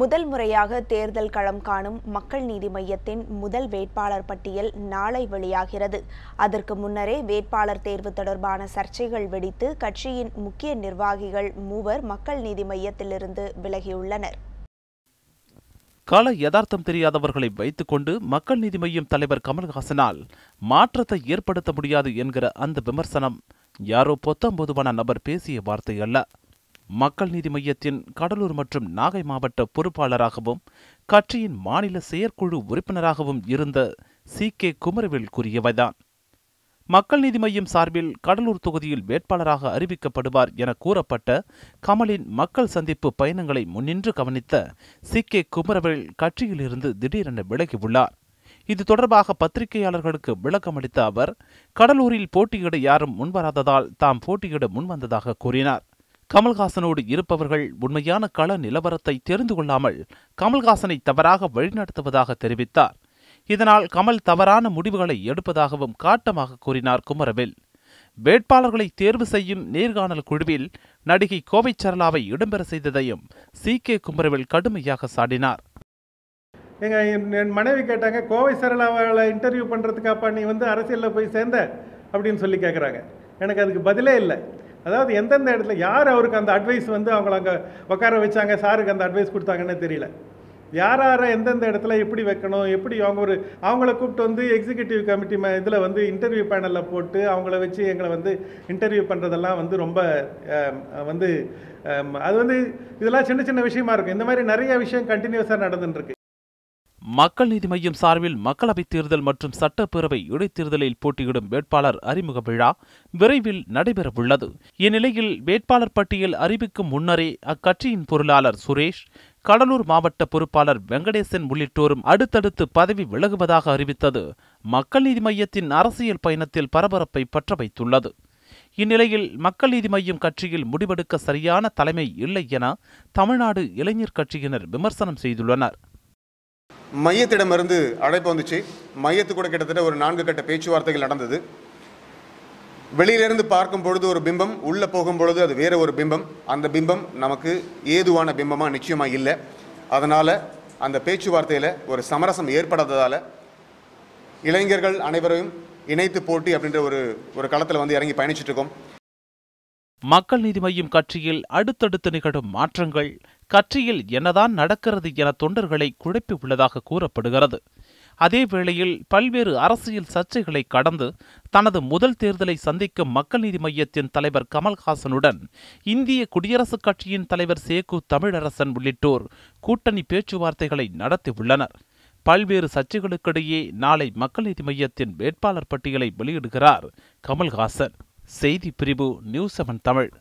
முதல் முறையாக தேர்தல் களம் காணும் மக்கள் நீதி மையத்தின் முதல் வேட்பாளர் பட்டியல் நாளை வெளியாகிறது. அதற்கு முன்னரே வேட்பாளர் தேர்வு தொடர்பான சர்ச்சைகள் வெடித்து கட்சியின் முக்கிய நிர்வாகிகள் மூவர் மக்கள் நீதி மையத்திலிருந்து விலகியுள்ளனர். கால யதார்த்தம் தெரியாதவர்களை வைத்துக்கொண்டு மக்கள் நீதி மையம் தலைவர் கமல்ஹாசனால் மாற்றத்தை ஏற்படுத்த முடியாது என்கிற அந்த விமர்சனம் யாரோ பொத்தம் பொதுவான நபர் பேசிய வார்த்தை அல்ல. மக்கள் நீதி மையத்தின் கடலூர் மற்றும் நாகை மாவட்ட பொறுப்பாளராகவும் கட்சியின் மாநில செயற்குழு உறுப்பினராகவும் இருந்த சி. கே. குமரவேல் கூறியவைதான். மக்கள் நீதி மையம் சார்பில் கடலூர் தொகுதியில் வேட்பாளராக அறிவிக்கப்படுவார் என கூறப்பட்ட கமலின் மக்கள் சந்திப்பு பயணங்களை முன்னின்று கவனித்த சி. கே. குமரவேல் கட்சியிலிருந்து திடீரென விலகியுள்ளார். இது தொடர்பாக பத்திரிகையாளர்களுக்கு விளக்கமளித்த அவர் கடலூரில் போட்டியிட யாரும் முன்வராததால் தாம் போட்டியிட முன்வந்ததாக கூறினார். கமல்ஹாசனோடு இருப்பவர்கள் உண்மையான கள நிலவரத்தை தெரிந்து கொள்ளாமல் கமல்ஹாசனை தவறாக வழிநடத்துவதாக தெரிவித்தார். இதனால் கமல் தவறான முடிவுகளை எடுப்பதாகவும் காட்டமாக கூறினார் குமரவேல். வேட்பாளர்களை தேர்வு செய்யும் நேர்காணல் குழுவில் நடிகை கோவை சரளாவை இடம்பெற செய்ததையும் சி. கே. குமரவேல் கடுமையாக சாடினார். எங்க என் என் மனைவி கேட்டாங்க கோவை சரளாவை இன்டர்வியூ பண்ணுறதுக்காப்பா நீ வந்து அரசியலில் போய் சேர்ந்த? அப்படின்னு சொல்லி கேட்குறாங்க எனக்கு அதுக்கு பதிலே இல்லை. அதாவது எந்தெந்த இடத்துல யார் அவருக்கு அந்த அட்வைஸ் வந்து அவங்கள அங்கே உட்கார வச்சாங்க சாருக்கு அந்த அட்வைஸ் கொடுத்தாங்கன்னு தெரியல. யார் யாரை எந்தெந்த இடத்துல எப்படி வைக்கணும் எப்படி அவங்க ஒரு அவங்கள கூப்பிட்டு வந்து எக்ஸிக்யூட்டிவ் கமிட்டி இதில் வந்து இன்டர்வியூ பேனலில் போட்டு அவங்கள வச்சு எங்களை வந்து இன்டர்வியூ பண்ணுறதெல்லாம் வந்து ரொம்ப வந்து அது வந்து இதெல்லாம் சின்ன சின்ன விஷயமா இருக்கும். இந்த மாதிரி நிறைய விஷயம் கண்டினியூஸாக நடந்துட்டுருக்கு. மக்கள் நீதி மையம் சார்பில் மக்களவைத் தேர்தல் மற்றும் சட்டப்பேரவை இடைத்தேர்தலில் போட்டியிடும் வேட்பாளர் அறிமுக விழா விரைவில் நடைபெறவுள்ளது. இந்நிலையில் வேட்பாளர் பட்டியல் அறிவிக்கும் முன்னரே அக்கட்சியின் பொருளாளர் சுரேஷ் கடலூர் மாவட்ட பொறுப்பாளர் வெங்கடேசன் உள்ளிட்டோரும் அடுத்தடுத்து பதவி விலகுவதாக அறிவித்தது. மக்கள் நீதி மையத்தின் அரசியல் பயணத்தில் பரபரப்பை பற்ற வைத்துள்ளது. இந்நிலையில் மக்கள் நீதி மையம் கட்சியில் முடிவெடுக்க சரியான தலைமை இல்லை என தமிழ்நாடு இளைஞர் கட்சியினர் விமர்சனம் செய்துள்ளனர். மையத்திடமிருந்து அழைப்பு வந்துச்சு. மையத்து கூட கிட்டத்தட்ட ஒரு நான்கு கட்ட பேச்சுவார்த்தைகள் நடந்தது. வெளியிலிருந்து பார்க்கும் பொழுது ஒரு பிம்பம் உள்ளே போகும் பொழுது அது வேற ஒரு பிம்பம். அந்த பிம்பம் நமக்கு ஏதுவான பிம்பமாக நிச்சயமாக இல்லை. அதனால் அந்த பேச்சுவார்த்தையில் ஒரு சமரசம் ஏற்படாததால் இளைஞர்கள் அனைவரையும் இணைத்து போட்டி அப்படின்ற ஒரு ஒரு களத்தில் வந்து இறங்கி பயணிச்சுட்டு இருக்கோம். மக்கள் நீதி மையம் கட்சியில் அடுத்தடுத்து நிகழும் மாற்றங்கள் கட்சியில் என்னதான் நடக்கிறது என தொண்டர்களை குழப்பி உள்ளதாக கூறப்படுகிறது. அதே வேளையில் பல்வேறு அரசியல் சர்ச்சைகளை கடந்து தனது முதல் தேர்தலை சந்திக்கும் மக்கள் நீதி மையத்தின் தலைவர் கமல்ஹாசனுடன் இந்திய குடியரசுக் கட்சியின் தலைவர் சேகு தமிழரசன் உள்ளிட்டோர் கூட்டணி பேச்சுவார்த்தைகளை நடத்தியுள்ளனர் பல்வேறு சர்ச்சைகளுக்கிடையே நாளை மக்கள் நீதி மையத்தின் வேட்பாளர் பட்டியலை வெளியிடுகிறார் கமல்ஹாசன். செய்தி பிரிவு நியூஸ் செவன் தமிழ்.